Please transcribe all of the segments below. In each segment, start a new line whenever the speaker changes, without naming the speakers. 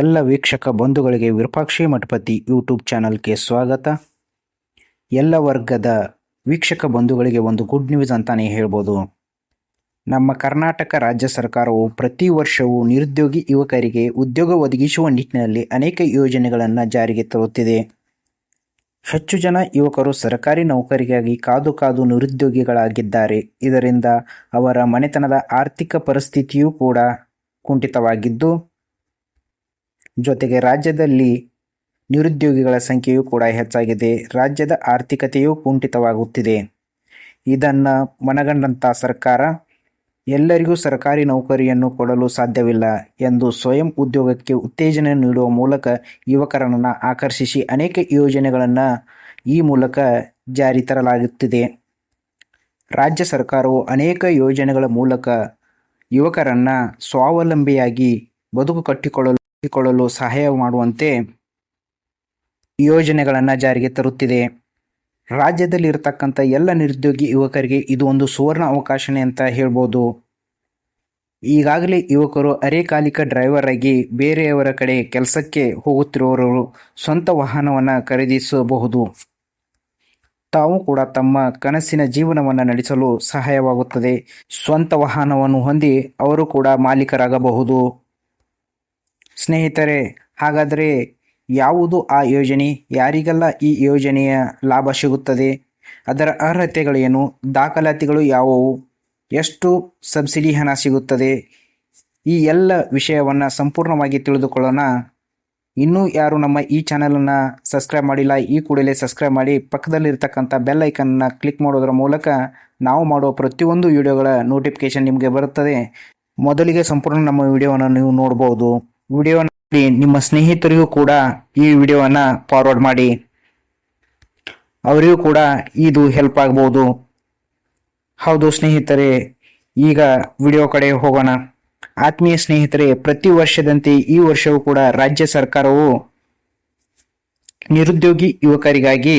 ಎಲ್ಲ ವೀಕ್ಷಕ ಬಂಧುಗಳಿಗೆ ವಿರೂಪಾಕ್ಷಿ ಮಠಪತಿ ಯೂಟ್ಯೂಬ್ ಚಾನಲ್ಗೆ ಸ್ವಾಗತ. ಎಲ್ಲ ವರ್ಗದ ವೀಕ್ಷಕ ಬಂಧುಗಳಿಗೆ ಒಂದು ಗುಡ್ ನ್ಯೂಸ್ ಅಂತಾನೆ ಹೇಳ್ಬೋದು. ನಮ್ಮ ಕರ್ನಾಟಕ ರಾಜ್ಯ ಸರ್ಕಾರವು ಪ್ರತಿ ವರ್ಷವೂ ನಿರುದ್ಯೋಗಿ ಯುವಕರಿಗೆ ಉದ್ಯೋಗ ಒದಗಿಸುವ ನಿಟ್ಟಿನಲ್ಲಿ ಅನೇಕ ಯೋಜನೆಗಳನ್ನು ಜಾರಿಗೆ ತರುತ್ತಿದೆ. ಹೆಚ್ಚು ಜನ ಯುವಕರು ಸರ್ಕಾರಿ ನೌಕರಿಗಾಗಿ ಕಾದು ಕಾದು ನಿರುದ್ಯೋಗಿಗಳಾಗಿದ್ದಾರೆ. ಇದರಿಂದ ಅವರ ಮನೆತನದ ಆರ್ಥಿಕ ಪರಿಸ್ಥಿತಿಯೂ ಕೂಡ ಕುಂಠಿತವಾಗಿದ್ದು ಜೊತೆಗೆ ರಾಜ್ಯದಲ್ಲಿ ನಿರುದ್ಯೋಗಿಗಳ ಸಂಖ್ಯೆಯೂ ಕೂಡ ಹೆಚ್ಚಾಗಿದೆ. ರಾಜ್ಯದ ಆರ್ಥಿಕತೆಯೂ ಕುಂಠಿತವಾಗುತ್ತಿದೆ. ಇದನ್ನು ಮನಗಂಡಂಥ ಸರ್ಕಾರ, ಎಲ್ಲರಿಗೂ ಸರ್ಕಾರಿ ನೌಕರಿಯನ್ನು ಕೊಡಲು ಸಾಧ್ಯವಿಲ್ಲ ಎಂದು ಸ್ವಯಂ ಉದ್ಯೋಗಕ್ಕೆ ಉತ್ತೇಜನ ನೀಡುವ ಮೂಲಕ ಯುವಕರನ್ನು ಆಕರ್ಷಿಸಿ ಅನೇಕ ಯೋಜನೆಗಳನ್ನು ಈ ಮೂಲಕ ಜಾರಿ ತರಲಾಗುತ್ತಿದೆ. ರಾಜ್ಯ ಸರ್ಕಾರವು ಅನೇಕ ಯೋಜನೆಗಳ ಮೂಲಕ ಯುವಕರನ್ನು ಸ್ವಾವಲಂಬಿಯಾಗಿ ಬದುಕು ಕಟ್ಟಿಕೊಳ್ಳಲು ಕಟ್ಟಿಕೊಳ್ಳಲು ಸಹಾಯ ಮಾಡುವಂತೆ ಯೋಜನೆಗಳನ್ನು ಜಾರಿಗೆ ತರುತ್ತಿದೆ. ರಾಜ್ಯದಲ್ಲಿ ಇರತಕ್ಕಂಥ ಎಲ್ಲ ನಿರುದ್ಯೋಗಿ ಯುವಕರಿಗೆ ಇದು ಒಂದು ಸುವರ್ಣ ಅವಕಾಶನೇ ಅಂತ ಹೇಳ್ಬೋದು. ಈಗಾಗಲೇ ಯುವಕರು ಅರೆಕಾಲಿಕ ಡ್ರೈವರ್ ಆಗಿ ಬೇರೆಯವರ ಕಡೆ ಕೆಲಸಕ್ಕೆ ಹೋಗುತ್ತಿರುವವರು ಸ್ವಂತ ವಾಹನವನ್ನು ಖರೀದಿಸಬಹುದು. ತಾವು ಕೂಡ ತಮ್ಮ ಕನಸಿನ ಜೀವನವನ್ನು ನಡೆಸಲು ಸಹಾಯವಾಗುತ್ತದೆ. ಸ್ವಂತ ವಾಹನವನ್ನು ಹೊಂದಿ ಅವರು ಕೂಡ ಮಾಲೀಕರಾಗಬಹುದು. ಸ್ನೇಹಿತರೆ, ಹಾಗಾದರೆ ಯಾವುದು ಆ ಯೋಜನೆ? ಯಾರಿಗೆಲ್ಲ ಈ ಯೋಜನೆಯ ಲಾಭ ಸಿಗುತ್ತದೆ? ಅದರ ಅರ್ಹತೆಗಳೇನು? ದಾಖಲಾತಿಗಳು ಯಾವುವು? ಎಷ್ಟು ಸಬ್ಸಿಡಿ ಹಣ ಸಿಗುತ್ತದೆ? ಈ ಎಲ್ಲ ವಿಷಯವನ್ನು ಸಂಪೂರ್ಣವಾಗಿ ತಿಳಿದುಕೊಳ್ಳೋಣ. ಇನ್ನೂ ಯಾರು ನಮ್ಮ ಈ ಚಾನಲನ್ನು ಸಬ್ಸ್ಕ್ರೈಬ್ ಮಾಡಿಲ್ಲ, ಈ ಕೂಡಲೇ ಸಬ್ಸ್ಕ್ರೈಬ್ ಮಾಡಿ ಪಕ್ಕದಲ್ಲಿರ್ತಕ್ಕಂಥ ಬೆಲ್ ಐಕನ್ನ ಕ್ಲಿಕ್ ಮಾಡೋದರ ಮೂಲಕ ನಾವು ಮಾಡುವ ಪ್ರತಿಯೊಂದು ವಿಡಿಯೋಗಳ ನೋಟಿಫಿಕೇಶನ್ ನಿಮಗೆ ಬರುತ್ತದೆ. ಮೊದಲಿಗೆ ಸಂಪೂರ್ಣ ನಮ್ಮ ವಿಡಿಯೋವನ್ನು ನೀವು ನೋಡ್ಬೋದು. ವಿಡಿಯೋ ನಿಮ್ಮ ಸ್ನೇಹಿತರಿಗೂ ಕೂಡ ಈ ವಿಡಿಯೋವನ್ನು ಫಾರ್ವರ್ಡ್ ಮಾಡಿ. ಅವರಿಗೂ ಕೂಡ ಇದು ಹೆಲ್ಪ್ ಆಗ್ಬೋದು. ಹೌದು ಸ್ನೇಹಿತರೆ, ಈಗ ವಿಡಿಯೋ ಕಡೆ ಹೋಗೋಣ. ಆತ್ಮೀಯ ಸ್ನೇಹಿತರೆ, ಪ್ರತಿ ವರ್ಷದಂತೆ ಈ ವರ್ಷವೂ ಕೂಡ ರಾಜ್ಯ ಸರ್ಕಾರವು ನಿರುದ್ಯೋಗಿ ಯುವಕರಿಗಾಗಿ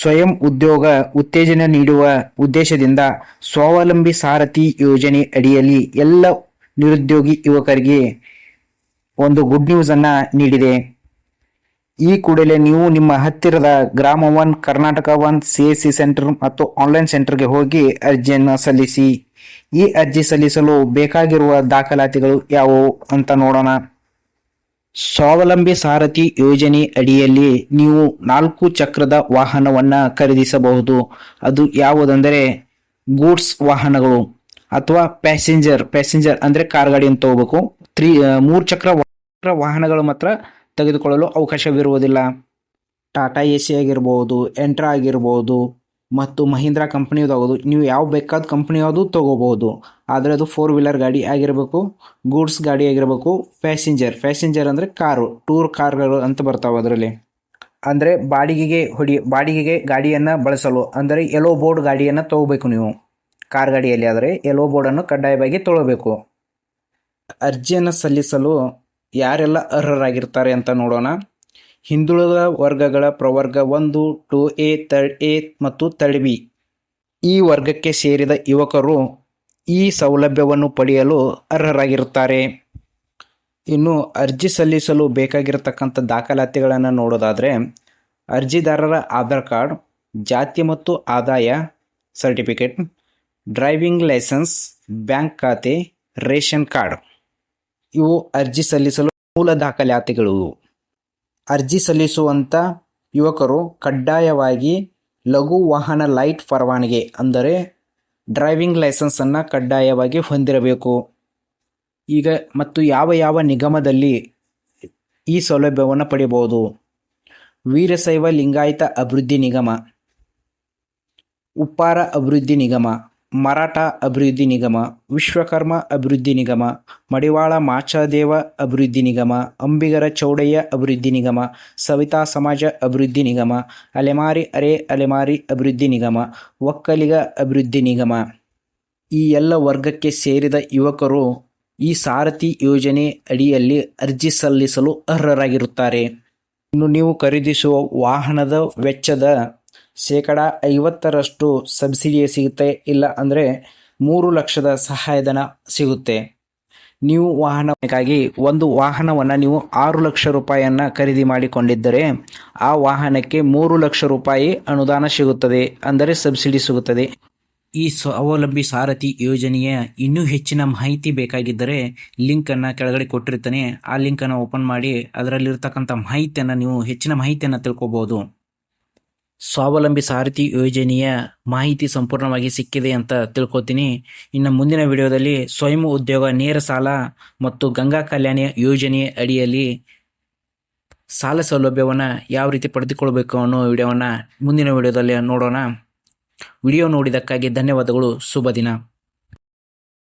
ಸ್ವಯಂ ಉದ್ಯೋಗ ಉತ್ತೇಜನ ನೀಡುವ ಉದ್ದೇಶದಿಂದ ಸ್ವಾವಲಂಬಿ ಸಾರಥಿ ಯೋಜನೆ ಅಡಿಯಲ್ಲಿ ಎಲ್ಲ ನಿರುದ್ಯೋಗಿ ಯುವಕರಿಗೆ ಒಂದು ಗುಡ್ ನ್ಯೂಸ್ ಅನ್ನ ನೀಡಿದೆ. ಈ ಕೂಡಲೇ ನೀವು ನಿಮ್ಮ ಹತ್ತಿರದ ಗ್ರಾಮ one, Karnataka one, C S C center ಮತ್ತು ಆನ್ಲೈನ್ ಸೆಂಟರ್ಗೆ ಹೋಗಿ ಅರ್ಜಿಯನ್ನು ಸಲ್ಲಿಸಿ. ಈ ಅರ್ಜಿ ಸಲ್ಲಿಸಲು ಬೇಕಾಗಿರುವ ದಾಖಲಾತಿಗಳು ಯಾವುವು ಅಂತ ನೋಡೋಣ. ಸ್ವಾವಲಂಬಿ ಸಾರಥಿ ಯೋಜನೆ ಅಡಿಯಲ್ಲಿ ನೀವು ನಾಲ್ಕು ಚಕ್ರದ ವಾಹನವನ್ನು ಖರೀದಿಸಬಹುದು. ಅದು ಯಾವುದಂದರೆ ಗೂಡ್ಸ್ ವಾಹನಗಳು ಅಥವಾ ಪ್ಯಾಸೆಂಜರ್ ಪ್ಯಾಸೆಂಜರ್ ಅಂದರೆ ಕಾರ್ ಗಾಡಿಯನ್ನು ತಗೋಬೇಕು. ತ್ರೀ ಮೂರು ಚಕ್ರ ವಾಹನಗಳು ಮಾತ್ರ ತೆಗೆದುಕೊಳ್ಳಲು ಅವಕಾಶವಿರುವುದಿಲ್ಲ. ಟಾಟಾ ಎ ಸಿ ಆಗಿರ್ಬೋದು, ಎಂಟ್ರಾ ಆಗಿರ್ಬೋದು, ಮತ್ತು ಮಹೀಂದ್ರಾ ಕಂಪ್ನಿಯದಾಗೋದು. ನೀವು ಯಾವ ಬೇಕಾದ ಕಂಪ್ನಿ ತೊಗೋಬೋದು. ಆದರೆ ಅದು ಫೋರ್ ವೀಲರ್ ಗಾಡಿ ಆಗಿರಬೇಕು ಗೂಡ್ಸ್ ಗಾಡಿ ಆಗಿರಬೇಕು ಪ್ಯಾಸೆಂಜರ್ ಪ್ಯಾಸೆಂಜರ್ ಅಂದರೆ ಕಾರು ಟೂರ್ ಕಾರ್ಗಳು ಅಂತ ಬರ್ತಾವೆ ಅದರಲ್ಲಿ. ಅಂದರೆ ಬಾಡಿಗೆಗೆ ಹೊಡಿ, ಬಾಡಿಗೆಗೆ ಗಾಡಿಯನ್ನು ಬಳಸಲು, ಅಂದರೆ ಎಲೋ ಬೋರ್ಡ್ ಗಾಡಿಯನ್ನು ತಗೋಬೇಕು ನೀವು. ಕಾರ್ ಗಾಡಿಯಲ್ಲಿ ಆದರೆ ಎಲೋ ಬೋರ್ಡನ್ನು ಕಡ್ಡಾಯವಾಗಿ ತೊಗೊಳ್ಬೇಕು ಅರ್ಜಿಯನ್ನು ಸಲ್ಲಿಸಲು ಯಾರೆಲ್ಲ ಅರ್ಹರಾಗಿರ್ತಾರೆ ಅಂತ ನೋಡೋಣ. ಹಿಂದುಳಿದ ವರ್ಗಗಳ ಪ್ರವರ್ಗ ಒಂದು, ಟು ಎ ತರ್ಡ್ ಎ ಮತ್ತು ತರ್ಡ್ ಬಿ. ಈ ವರ್ಗಕ್ಕೆ ಸೇರಿದ ಯುವಕರು ಈ ಸೌಲಭ್ಯವನ್ನು ಪಡೆಯಲು ಅರ್ಹರಾಗಿರುತ್ತಾರೆ. ಇನ್ನು ಅರ್ಜಿ ಸಲ್ಲಿಸಲು ಬೇಕಾಗಿರತಕ್ಕಂಥ ದಾಖಲಾತಿಗಳನ್ನು ನೋಡೋದಾದರೆ, ಅರ್ಜಿದಾರರ ಆಧಾರ್ ಕಾರ್ಡ್, ಜಾತಿ ಮತ್ತು ಆದಾಯ ಸರ್ಟಿಫಿಕೇಟ್, ಡ್ರೈವಿಂಗ್ ಲೈಸೆನ್ಸ್, ಬ್ಯಾಂಕ್ ಖಾತೆ, ರೇಷನ್ ಕಾರ್ಡ್. ಇವು ಅರ್ಜಿ ಸಲ್ಲಿಸಲು ಮೂಲ ದಾಖಲಾತಿಗಳು. ಅರ್ಜಿ ಸಲ್ಲಿಸುವಂಥ ಯುವಕರು ಕಡ್ಡಾಯವಾಗಿ ಲಘು ವಾಹನ ಲೈಟ್ ಪರವಾನಗಿ, ಅಂದರೆ ಡ್ರೈವಿಂಗ್ ಲೈಸೆನ್ಸನ್ನು ಕಡ್ಡಾಯವಾಗಿ ಹೊಂದಿರಬೇಕು. ಈಗ ಮತ್ತು ಯಾವ ಯಾವ ನಿಗಮದಲ್ಲಿ ಈ ಸೌಲಭ್ಯವನ್ನು ಪಡೆಯಬಹುದು? ವೀರಶೈವ ಲಿಂಗಾಯತ ಅಭಿವೃದ್ಧಿ ನಿಗಮ, ಉಪ್ಪಾರ ಅಭಿವೃದ್ಧಿ ನಿಗಮ ಮರಾಠ ಅಭಿವೃದ್ಧಿ ನಿಗಮ, ವಿಶ್ವಕರ್ಮ ಅಭಿವೃದ್ಧಿ ನಿಗಮ, ಮಡಿವಾಳ ಮಾಚದೇವ ಅಭಿವೃದ್ಧಿ ನಿಗಮ, ಅಂಬಿಗರ ಚೌಡಯ್ಯ ಅಭಿವೃದ್ಧಿ ನಿಗಮ, ಸವಿತಾ ಸಮಾಜ ಅಭಿವೃದ್ಧಿ ನಿಗಮ, ಅಲೆಮಾರಿ ಅರೆ ಅಲೆಮಾರಿ ಅಭಿವೃದ್ಧಿ ನಿಗಮ, ಒಕ್ಕಲಿಗ ಅಭಿವೃದ್ಧಿ ನಿಗಮ. ಈ ಎಲ್ಲ ವರ್ಗಕ್ಕೆ ಸೇರಿದ ಯುವಕರು ಈ ಸಾರಥಿ ಯೋಜನೆ ಅಡಿಯಲ್ಲಿ ಅರ್ಜಿ ಸಲ್ಲಿಸಲು ಅರ್ಹರಾಗಿರುತ್ತಾರೆ. ಇನ್ನು ನೀವು ಖರೀದಿಸುವ ವಾಹನದ ವೆಚ್ಚದ ಶೇಕಡ ಐವತ್ತರಷ್ಟು ಸಬ್ಸಿಡಿ ಸಿಗುತ್ತೆ ಇಲ್ಲ ಅಂದರೆ ಮೂರು ಲಕ್ಷದ ಸಹಾಯಧನ ಸಿಗುತ್ತೆ. ನೀವು ವಾಹನಕ್ಕಾಗಿ ಒಂದು ವಾಹನವನ್ನು ನೀವು ಆರು ಲಕ್ಷ ರೂಪಾಯಿಯನ್ನು ಖರೀದಿ ಮಾಡಿಕೊಂಡಿದ್ದರೆ ಆ ವಾಹನಕ್ಕೆ ಮೂರು ಲಕ್ಷ ರೂಪಾಯಿ ಅನುದಾನ ಸಿಗುತ್ತದೆ ಅಂದರೆ ಸಬ್ಸಿಡಿ ಸಿಗುತ್ತದೆ. ಈ ಸ್ವಾವಲಂಬಿ ಸಾರಥಿ ಯೋಜನೆಯ ಇನ್ನೂ ಹೆಚ್ಚಿನ ಮಾಹಿತಿ ಬೇಕಾಗಿದ್ದರೆ ಲಿಂಕನ್ನು ಕೆಳಗಡೆ ಕೊಟ್ಟಿರ್ತಾನೆ ಆ ಲಿಂಕನ್ನು ಓಪನ್ ಮಾಡಿ ಅದರಲ್ಲಿರ್ತಕ್ಕಂಥ ಮಾಹಿತಿಯನ್ನು ನೀವು ಹೆಚ್ಚಿನ ಮಾಹಿತಿಯನ್ನು ತಿಳ್ಕೊಬೋದು. ಸ್ವಾವಲಂಬಿ ಸಾರಥಿ ಯೋಜನೆಯ ಮಾಹಿತಿ ಸಂಪೂರ್ಣವಾಗಿ ಸಿಕ್ಕಿದೆ ಅಂತ ತಿಳ್ಕೊತೀನಿ. ಇನ್ನು ಮುಂದಿನ ವಿಡಿಯೋದಲ್ಲಿ ಸ್ವಯಂ ಉದ್ಯೋಗ, ನೇರ ಸಾಲ ಮತ್ತು ಗಂಗಾ ಕಲ್ಯಾಣ ಯೋಜನೆಯ ಅಡಿಯಲ್ಲಿ ಸಾಲ ಸೌಲಭ್ಯವನ್ನು ಯಾವ ರೀತಿ ಪಡೆದುಕೊಳ್ಬೇಕು ಅನ್ನೋ ವಿಡಿಯೋವನ್ನು ಮುಂದಿನ ವಿಡಿಯೋದಲ್ಲಿ ನೋಡೋಣ. ವಿಡಿಯೋ ನೋಡಿದ್ದಕ್ಕಾಗಿ ಧನ್ಯವಾದಗಳು. ಶುಭ ದಿನ.